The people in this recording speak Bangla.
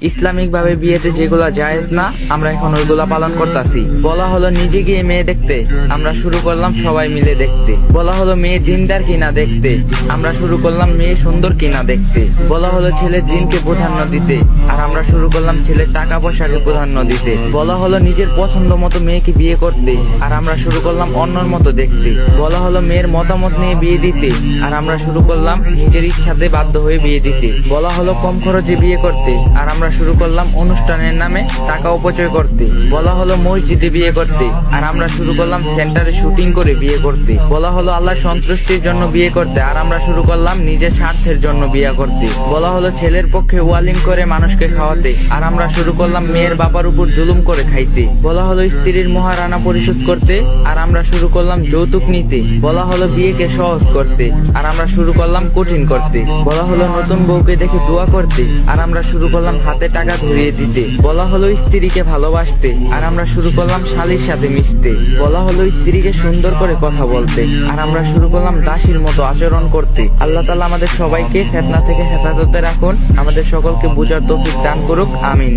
ইসলামিক ভাবে বিয়েতে যেগুলা জায়েজ না, আমরা এখন ওইগুলা পালন করতেছি। বলা হলো, নিজে গিয়ে মেয়ে দেখতে। আমরা শুরু করলাম, সবাই মিলে দেখতে। বলা হলো, মেয়ে দিনদার কিনা দেখতে? আমরা শুরু করলাম, মেয়ে সুন্দর কিনা দেখতে? বলা হলো, ছেলে দিনকে প্রাধান্য দিতে। আর আমরা শুরু করলাম ছেলের টাকা পয়সাকে প্রাধান্য দিতে। বলা হলো, নিজের পছন্দ মতো মেয়েকে বিয়ে করতে। আর আমরা শুরু করলাম, অন্যর মতো দেখতে। বলা হলো, মেয়ের মতামত নিয়ে বিয়ে দিতে। আর আমরা শুরু করলাম, নিজের ইচ্ছাতে বাধ্য হয়ে বিয়ে দিতে। বলা হলো, কম খরচে বিয়ে করতে। আর আমরা শুরু করলাম অনুষ্ঠানের নামে টাকা অপচয় করতে। বলা হলো মসজিদে বিয়ে করতে। আর আমরা শুরু করলাম সেন্টারে শুটিং করে বিয়ে করতে। বলা হলো আল্লাহ সন্তুষ্টির জন্য বিয়ে করতে। আর আমরা শুরু করলাম নিজের স্বার্থের জন্য বিয়ে করতে। বলা হলো ছেলের পক্ষে ওয়ালিং করে মানুষকে খাওয়াতে। আর আমরা শুরু করলাম মেয়ের বাবার উপর জুলুম করে খাইতে। বলা হলো স্ত্রীর মহারানা পরিশোধ করতে। আর আমরা শুরু করলাম যৌতুক নিতে। বলা হলো বিয়েকে সহজ করতে। আর আমরা শুরু করলাম কঠিন করতে। বলা হলো নতুন বউকে দেখে দোয়া করতে। আর আমরা শুরু করলাম হাতে টাকা ধরিয়ে দিতে। বলা হলো স্ত্রীকে ভালোবাসতে। আর আমরা শুরু করলাম শালির সাথে মিশতে। বলা হলো স্ত্রীকে সুন্দর করে কথা বলতে। আর আমরা শুরু করলাম দাসীর মতো আচরণ করতে। আল্লাহ তালা আমাদের সবাইকে ফেতনা থেকে হেফাজতে রাখুন। আমাদের সকলকে বুঝার তৌফিক দান করুক। আমিন।